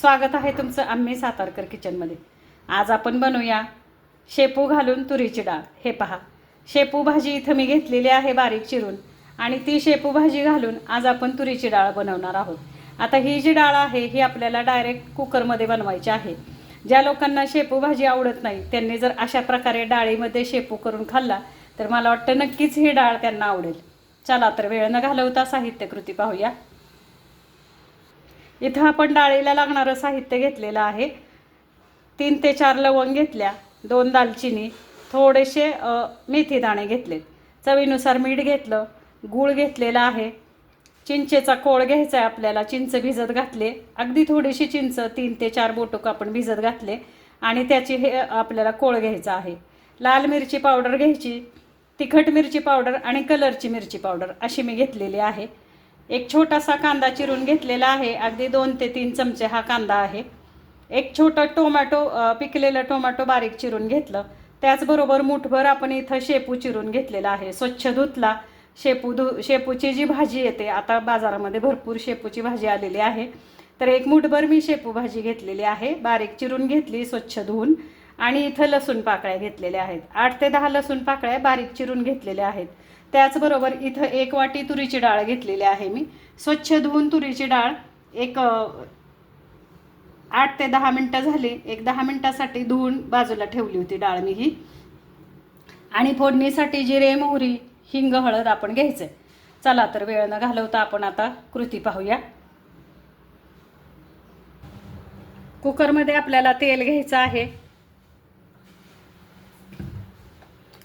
स्वागत आहे तुमचं आम्ही सातारकर किचनमध्ये. आज आपण बनवूया शेपू घालून तुरीची डाळ. हे पहा शेपू भाजी इथं मी घेतलेली आहे बारीक चिरून आणि ती शेपू भाजी घालून आज आपण तुरीची डाळ बनवणार आहोत. आता ही जी डाळ आहे ही आपल्याला डायरेक्ट कुकरमध्ये बनवायची आहे. ज्या लोकांना शेपू भाजी आवडत नाही त्यांनी जर अशा प्रकारे डाळीमध्ये शेपू करून खाल्ला तर मला वाटतं नक्कीच ही डाळ त्यांना आवडेल. चला तर वेळ न घालवता साहित्यकृती पाहूया. इथं आपण डाळीला लागणारं साहित्य घेतलेलं आहे. तीन ते चार लवंग घेतल्या दोन दालचिनी थोडेसे मेथी दाणे घेतलेत. चवीनुसार मीठ घेतलं गूळ घेतलेलं आहे. चिंचेचा कोळ घ्यायचा आहे आपल्याला चिंच भिजत घातले. अगदी थोडीशी चिंच तीन ते चार बोटुक आपण भिजत घातले आणि त्याची हे आपल्याला कोळ घ्यायचा आहे. लाल मिरची पावडर घ्यायची तिखट मिरची पावडर आणि कलरची मिरची पावडर अशी मी घेतलेली आहे. एक छोटासा कांदा चिरून घेतलेला आहे. अगदी दोन ते तीन चमचे हा कांदा आहे. एक छोटं टोमॅटो पिकलेलं टोमॅटो बारीक चिरून घेतलं. त्याचबरोबर मुठभर आपण इथं शेपू चिरून घेतलेला आहे. स्वच्छ धुतला. शेपू धु शेपूची जी भाजी येते आता बाजारामध्ये भरपूर शेपूची भाजी आलेली आहे. तर एक मुठभर मी शेपू भाजी घेतलेली आहे. बारीक चिरून घेतली स्वच्छ धुवून. आणि इथं लसूण पाकळ्या घेतलेल्या आहेत. आठ ते दहा लसूण पाकळ्या बारीक चिरून घेतलेल्या आहेत. त्याचबरोबर इथं एक वाटी तुरीची डाळ घेतलेली आहे मी. स्वच्छ धुवून तुरीची डाळ एक आठ ते दहा मिनटं झाली. एक दहा मिनटासाठी धुवून बाजूला ठेवली होती डाळ मी ही. आणि फोडणीसाठी जिरे मोहरी हिंग हळद आपण घ्यायचं. चला तर वेळ न घालवता आपण आता कृती पाहूया. कुकरमध्ये आपल्याला तेल घ्यायचं आहे.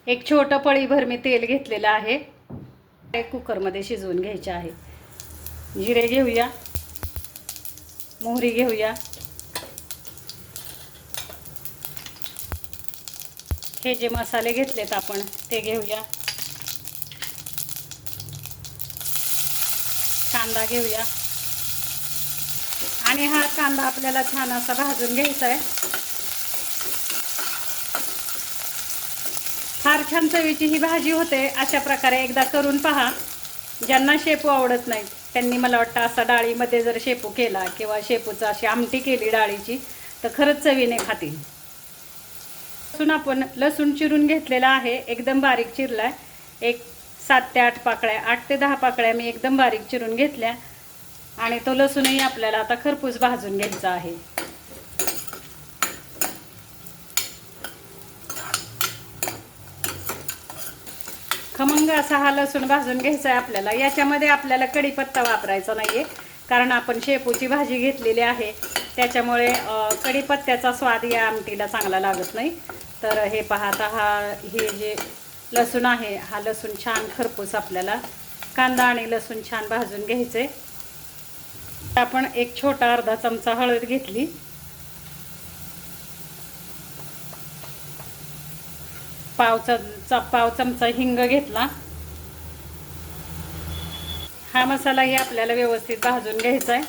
एक छोटं पळीभर मी तेल घेतलेलं आहे. ते कुकरमध्ये शिजवून घ्यायचे आहे. जिरे घेऊया. मोहरी घेऊया. हे जे मसाले घेतलेत आपण ते घेऊया. कांदा घेऊया. आणि हा कांदा आपल्याला छान असा भाजून घ्यायचा आहे. फार छान चवीची ही भाजी होते अशा प्रकारे एकदा करून पहा. ज्यांना शेपू आवडत नाही त्यांनी मला वाटतं असा डाळीमध्ये जर शेपू केला किंवा शेपूचं अशी आमटी केली डाळीची तर खरंच चवीने खातील. लसूण आपण लसूण चिरून घेतलेला आहे एकदम बारीक चिरला एक सात ते आठ पाकळ्या आठ ते दहा पाकळ्या मी एकदम बारीक चिरून घेतल्या. आणि तो लसूणही आपल्याला आता खरपूस भाजून घ्यायचा आहे. खमंग असा हा लसूण भाजून घ्यायचा आहे आपल्याला. याच्यामध्ये आपल्याला कढीपत्ता वापरायचा नाही आहे कारण आपण शेपूची भाजी घेतलेली आहे. त्याच्यामुळे कढीपत्त्याचा स्वाद या आमटीला चांगला लागत नाही. तर हे पाहता हा हे जे लसूण आहे हा लसूण छान खरपूस आपल्याला कांदा आणि लसूण छान भाजून घ्यायचे आपण एक छोटा अर्धा चमचा हळद घेतली. पावचा पाव चमचा हिंग घेतला. हा मसालाही आपल्याला व्यवस्थित भाजून घ्यायचा आहे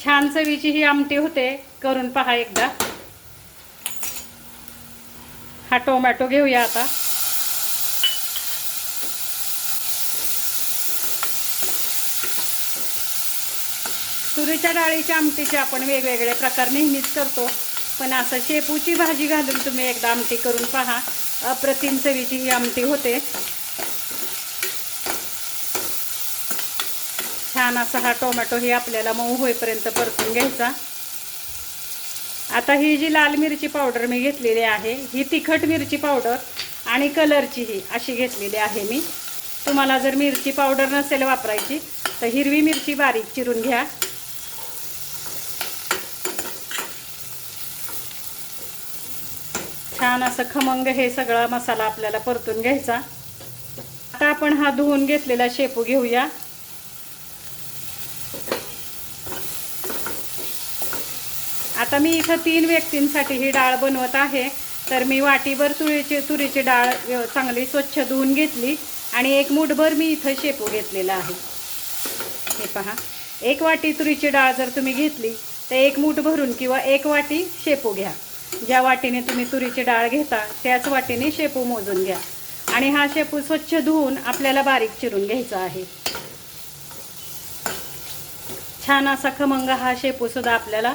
छान चवीची ही आमटी होते करून पहा एकदा. हा टोमॅटो घेऊया आता. तुरीच्या डाळीच्या आमटीचे आपण वेगवेगळे प्रकार नेहमीच करतो. पण असं शेपूची भाजी घालून तुम्ही एकदा आमटी करून पहा. अप्रतिम चवीची ही आमटी होते. छान असा हा टोमॅटो ही आपल्याला मऊ होईपर्यंत परतून घ्यायचा. आता ही जी लाल मिरची पावडर मी घेतलेली आहे ही तिखट मिरची पावडर आणि कलरची ही अशी घेतलेली आहे मी. तुम्हाला जर मिरची पावडर नसेल वापरायची तर हिरवी मिरची बारीक चिरून घ्या. छान असं खमंग हे सगळा मसाला आपल्याला परतून घ्यायचा. आता आपण हा धुवून घेतलेला शेपू घेऊया. आता मी इथं तीन व्यक्तींसाठी ही डाळ बनवत आहे. तर मी वाटीभर तुरीची तुरीची डाळ चांगली स्वच्छ धुवून घेतली आणि एक मुठभर मी इथं शेपू घेतलेला आहे. हे पहा. एक वाटी तुरीची डाळ जर तुम्ही घेतली तर एक मूठ भरून किंवा एक वाटी शेपू घ्या. ज्या वाटीने तुम्ही तुरीची डाळ घेता त्याच वाटीने शेपू मोजून घ्या. आणि हा शेपू स्वच्छ धुवून आपल्याला बारीक चिरून घ्यायचा आहे. छान असा खमंग हा शेपूसुद्धा आपल्याला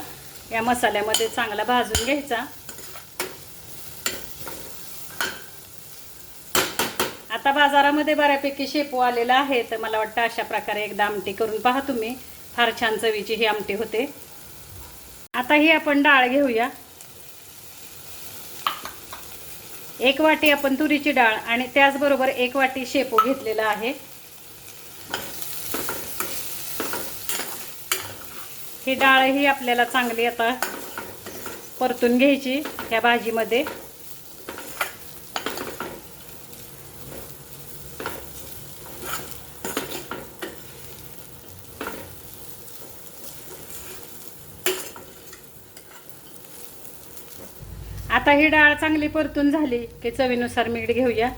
या मसाल्यामध्ये चांगला भाजून घ्यायचा. आता बाजारामध्ये बऱ्यापैकी शेपू आलेला आहे तर मला वाटतं अशा प्रकारे एकदा आमटी करून पहा तुम्ही. फार छान चवीची ही आमटी होते. आता ही आपण डाळ घेऊया. एक वाटी आपण तुरीची डाळ आणि त्याचबरोबर एक वाटी शेपू घेतलेला आहे. ही डाळ ही आपल्याला चांगली आता परतून घ्यायची ह्या भाजीमध्ये. आता ही डाळ चांगली परतून झाली की चवीनुसार मीठ घेऊया.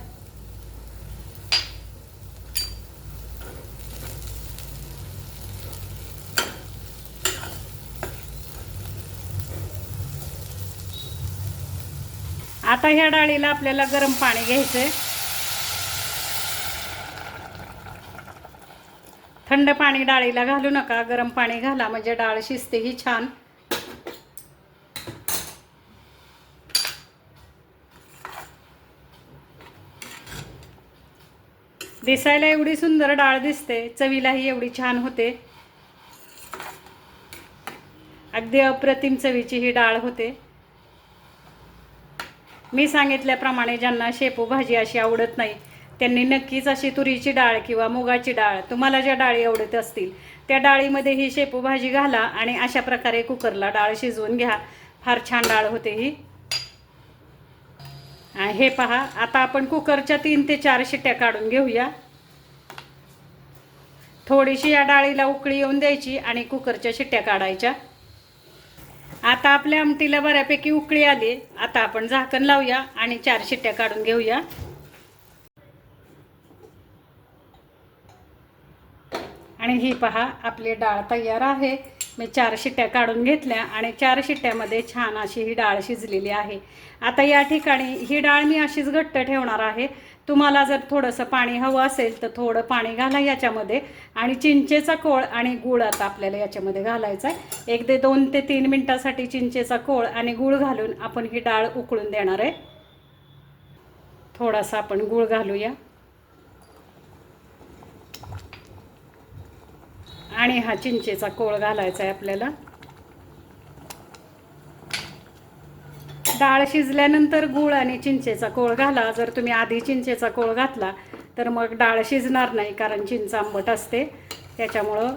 आता ह्या डाळीला आपल्याला गरम पाणी घ्यायचंय. थंड पाणी डाळीला घालू नका गरम पाणी घाला म्हणजे डाळ शिजते ही छान. दिसायला एवढी सुंदर डाळ दिसते चवीलाही एवढी छान होते. अगदी अप्रतिम चवीची ही डाळ होते. मी सांगितल्याप्रमाणे ज्यांना शेपू भाजी अशी आवडत नाही त्यांनी नक्कीच अशी तुरीची डाळ किंवा मुगाची डाळ तुम्हाला ज्या डाळी आवडत असतील त्या डाळीमध्ये ही शेपू भाजी घाला आणि अशा प्रकारे कुकरला डाळ शिजवून घ्या. फार छान डाळ होते ही. हे पहा आता आपण कुकरच्या तीन ते चार शिट्ट्या काढून घेऊया. थोडीशी या डाळीला उकळी येऊन द्यायची आणि कुकरच्या शिट्ट्या काढायच्या. आता आपल्या आमटीला बऱ्यापैकी उकळी आली. आता आपण झाकण लावूया आणि चार शिट्ट्या काढून घेऊया. आणि ही पहा आपली डाळ तयार आहे. मी चार शिट्ट्या काढून घेतल्या आणि चार शिट्ट्यामध्ये छान अशी ही डाळ शिजलेली आहे. आता या ठिकाणी ही डाळ मी अशीच घट्ट ठेवणार आहे. तुम्हाला जर थोडंसं पाणी हवं असेल तर थोडं पाणी घाला याच्यामध्ये आणि चिंचेचा कोळ आणि गूळ आता आपल्याला याच्यामध्ये घालायचा आहे. एक ते दोन ते तीन मिनटासाठी चिंचेचा कोळ आणि गूळ घालून आपण ही डाळ उकळून देणार आहे. थोडासा आपण गूळ घालूया. आणि हा चिंचेचा कोळ घालायचा आहे आपल्याला. डाळ शिजल्यानंतर गूळ आणि चिंचेचा कोळ घाला. जर तुम्ही आधी चिंचेचा कोळ घातला तर मग डाळ शिजणार नाही कारण चिंच आंबट असते. त्याच्यामुळं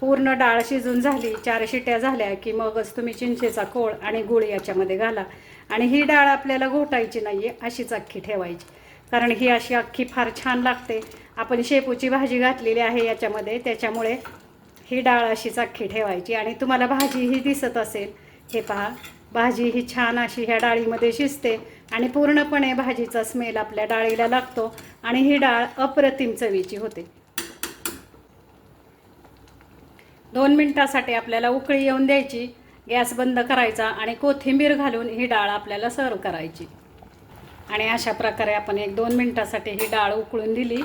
पूर्ण डाळ शिजून झाली चार शिट्या झाल्या की मगच तुम्ही चिंचेचा कोळ आणि गूळ याच्यामध्ये घाला. आणि ही डाळ आपल्याला घोटायची नाही आहे अशीच अख्खी ठेवायची. कारण ही अशी अख्खी फार छान लागते. आपण शेपूची भाजी घातलेली आहे याच्यामध्ये त्याच्यामुळे ही डाळ अशीच अख्खी ठेवायची आणि तुम्हाला भाजी ही दिसत असेल. हे पहा भाजी ही छान अशी ह्या डाळीमध्ये शिजते आणि पूर्णपणे भाजीचा स्मेल आपल्या डाळीला लागतो आणि ही डाळ अप्रतिम चवीची होते. दोन मिनटासाठी आपल्याला उकळी येऊन द्यायची गॅस बंद करायचा आणि कोथिंबीर घालून ही डाळ आपल्याला सर्व करायची. आणि अशा प्रकारे आपण एक दोन मिनटासाठी ही डाळ उकळून दिली.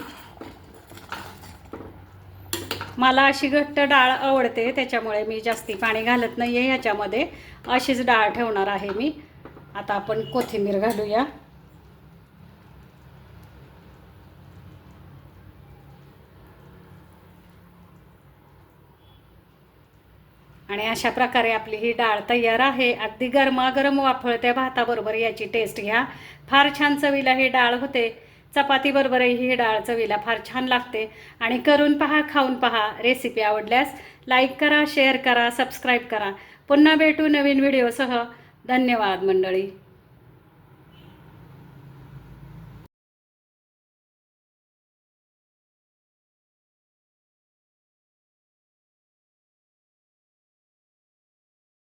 मला अशी घट्ट डाळ आवडते त्याच्यामुळे मी जास्ती पाणी घालत नाही आहे ह्याच्यामध्ये अशीच डाळ ठेवणार आहे मी. आता आपण कोथिंबीर घालूया. आणि अशा प्रकारे आपली ही डाळ तयार आहे. अगदी गरमागरम वाफळत्या भाताबरोबर याची टेस्ट घ्या. फार छान चवीला ही डाळ होते. चपातीबरोबरही ही डाळ चवीला फार छान लागते. आणि करून पहा खाऊन पहा रेसिपी आवडल्यास लाईक करा शेअर करा सबस्क्राईब करा. पुन्हा भेटू नवीन व्हिडिओसह धन्यवाद मंडळी.